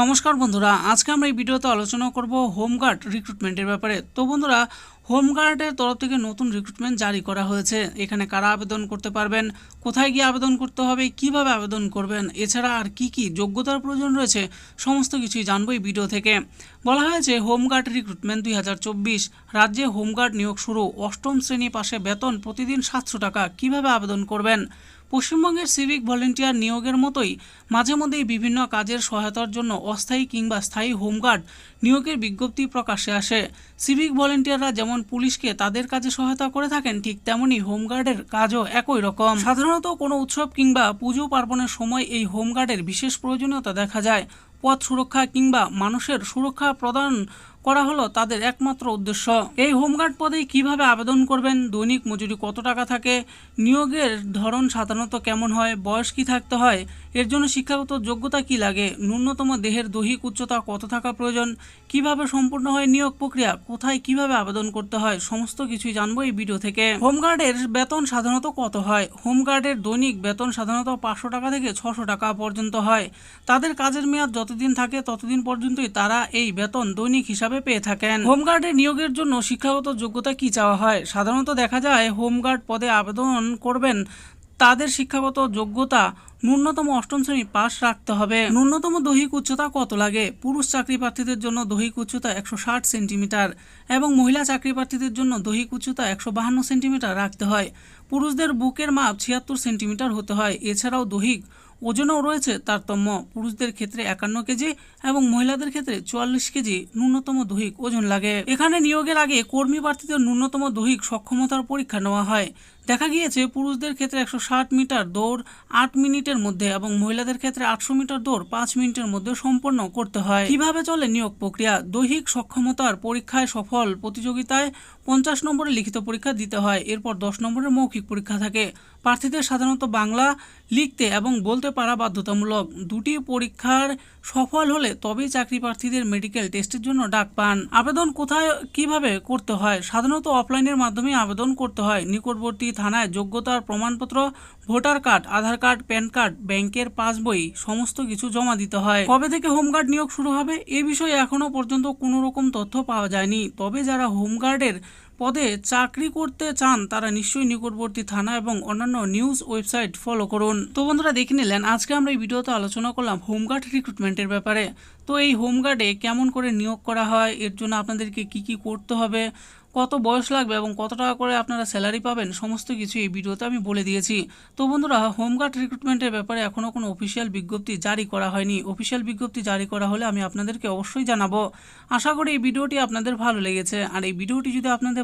নমস্কার বন্ধুরা, আজকে আমরা এই ভিডিওতে আলোচনা করব হোমগার্ড রিক্রুটমেন্টের ব্যাপারে। তো বন্ধুরা, হোমগার্ডের তরফ থেকে নতুন রিক্রুটমেন্ট জারি করা হয়েছে। এখানে কারা আবেদন করতে পারবেন, কোথায় গিয়ে আবেদন করতে হবে, কীভাবে আবেদন করবেন, এছাড়া আর কি কি যোগ্যতার প্রয়োজন রয়েছে, সমস্ত কিছুই জানব এই ভিডিও থেকে। বলা হয়েছে হোমগার্ড রিক্রুটমেন্ট দুই হাজার চব্বিশ, রাজ্যে হোমগার্ড নিয়োগ শুরু অষ্টম শ্রেণি পাশে বেতন প্রতিদিন সাতশো টাকা। কীভাবে আবেদন করবেন? পশ্চিমবঙ্গের সিভিক ভলেন্টিয়ার নিয়োগের মতোই মাঝে মধ্যেই বিভিন্ন কাজের সহায়তার জন্য অস্থায়ী কিংবা স্থায়ী হোমগার্ড নিয়োগের বিজ্ঞপ্তি প্রকাশে আসে। সিভিক ভলেন্টিয়াররা যেমন পুলিশকে তাদের কাজে সহায়তা করে থাকেন, ঠিক তেমনি হোমগার্ডের কাজও একই রকম। সাধারণত কোনো উৎসব কিংবা পুজো পার্বণের সময় এই হোমগার্ডের বিশেষ প্রয়োজনীয়তা দেখা যায়। পথ সুরক্ষা কিংবা মানুষের সুরক্ষা প্রদান করা হলো তাদের একমাত্র উদ্দেশ্য। এই হোমগার্ড পদে কীভাবে আবেদন করবেন, দৈনিক মজুরি কত টাকা থাকে, নিয়োগের ধরন সাধারণত কেমন হয়, বয়স কি থাকতে হয়, এর জন্য শিক্ষাগত যোগ্যতা কি লাগে, ন্যূনতম দেহের দৈহিক উচ্চতা কত থাকা প্রয়োজন, কীভাবে সম্পূর্ণ হয় নিয়োগ প্রক্রিয়া, কোথায় কীভাবে আবেদন করতে হয়, সমস্ত কিছুই জানব এই ভিডিও থেকে। হোমগার্ডের বেতন সাধারণত কত হয়? হোমগার্ডের দৈনিক বেতন সাধারণত পাঁচশো টাকা থেকে ছশো টাকা পর্যন্ত হয়। তাদের কাজের মেয়াদ যতদিন থাকে ততদিন পর্যন্তই তারা এই বেতন দৈনিক হিসাবে পেয়ে থাকেন। হোমগার্ডে নিয়োগের জন্য শিক্ষাগত যোগ্যতা কি চাওয়া হয়? সাধারণত দেখা যায়, হোমগার্ড পদে আবেদন করবেন, তাদের শিক্ষাগত যোগ্যতা ন্যূনতম অষ্টম শ্রেণি পাশ রাখতে হবে। ন্যূনতম দৈহিক উচ্চতা কত লাগে? পুরুষ চাকরি প্রার্থীদের জন্য দৈহিক উচ্চতা একশো ষাট সেন্টিমিটার এবং মহিলা চাকরি প্রার্থীদের জন্য দৈহিক উচ্চতা একশো বাহান্ন সেন্টিমিটার রাখতে হয়। পুরুষদের বুকের মাপ ছিয়াত্তর সেন্টিমিটার হতে হয়। এছাড়াও দৈহিক ওজনও রয়েছে তারতম্য। পুরুষদের ক্ষেত্রে একান্ন কেজি এবং মহিলাদের ক্ষেত্রে চুয়াল্লিশ কেজি ন্যূনতম দৈহিক ওজন লাগে। এখানে নিয়োগের আগে কর্মী প্রার্থীদের ন্যূনতম দৈহিক সক্ষমতার পরীক্ষা নেওয়া হয়। দেখা গিয়েছে পুরুষদের ক্ষেত্রে একশো ষাট মিটার দৌড় আট মিনিটের মধ্যে এবং মহিলাদের ক্ষেত্রে আটশো মিটার দৌড় পাঁচ মিনিটের মধ্যে সম্পন্ন করতে হয়। কীভাবে চলে নিয়োগ প্রক্রিয়া? দৈহিক সক্ষমতার পরীক্ষায় সফল প্রতিযোগিতায় পঞ্চাশ নম্বরে লিখিত পরীক্ষা দিতে হয়, এরপর দশ নম্বরের মৌখিক পরীক্ষা থাকে। প্রার্থীদের সাধারণত বাংলা লিখতে এবং বলতে পারা বাধ্যতামূলক। দুটি পরীক্ষার সফল হলে তবেই চাকরি প্রার্থীদের মেডিকেল টেস্টের জন্য ডাক পান। আবেদন কোথায়, কীভাবে করতে হয়? সাধারণত অফলাইনের মাধ্যমে আবেদন করতে হয়। নিকটবর্তী থানায় যোগ্যতার প্রমাণপত্র, voter card, Aadhaar card, PAN card, ব্যাংকের পাসবই, সমস্ত কিছু জমা দিতে হয়। কবে থেকে হোমগার্ড নিয়োগ শুরু হবে, এ বিষয়ে এখনও পর্যন্ত কোনো রকম তথ্য পাওয়া যায়নি। তবে যারা হোমগার্ডের পদে চাকরি করতে চান, তারা নিশ্চয়ই নিকটবর্তী থানা এবং অন্যান্য নিউজ ওয়েবসাইট ফলো করুন। তো বন্ধুরা দেখে নিলেন, আজকে আমরা এই ভিডিওতে আলোচনা করলাম হোমগার্ড রিক্রুটমেন্টের ব্যাপারে। তো এই হোমগার্ডে কেমন করে নিয়োগ করা হয়, এর জন্য আপনাদেরকে কি কি করতে হবে, কত বয়স লাগবে এবং কত টাকা করে আপনারা স্যালারি পাবেন, সমস্ত কিছু এই ভিডিওতে আমি বলে দিয়েছি। তো বন্ধুরা, হোমগার্ড রিক্রুটমেন্টের ব্যাপারে এখনও কোনো অফিসিয়াল বিজ্ঞপ্তি জারি করা হয়নি। অফিসিয়াল বিজ্ঞপ্তি জারি করা হলে আমি আপনাদেরকে অবশ্যই জানাব। আশা করি এই ভিডিওটি আপনাদের ভালো লেগেছে। আর এই ভিডিওটি যদি আপনাদের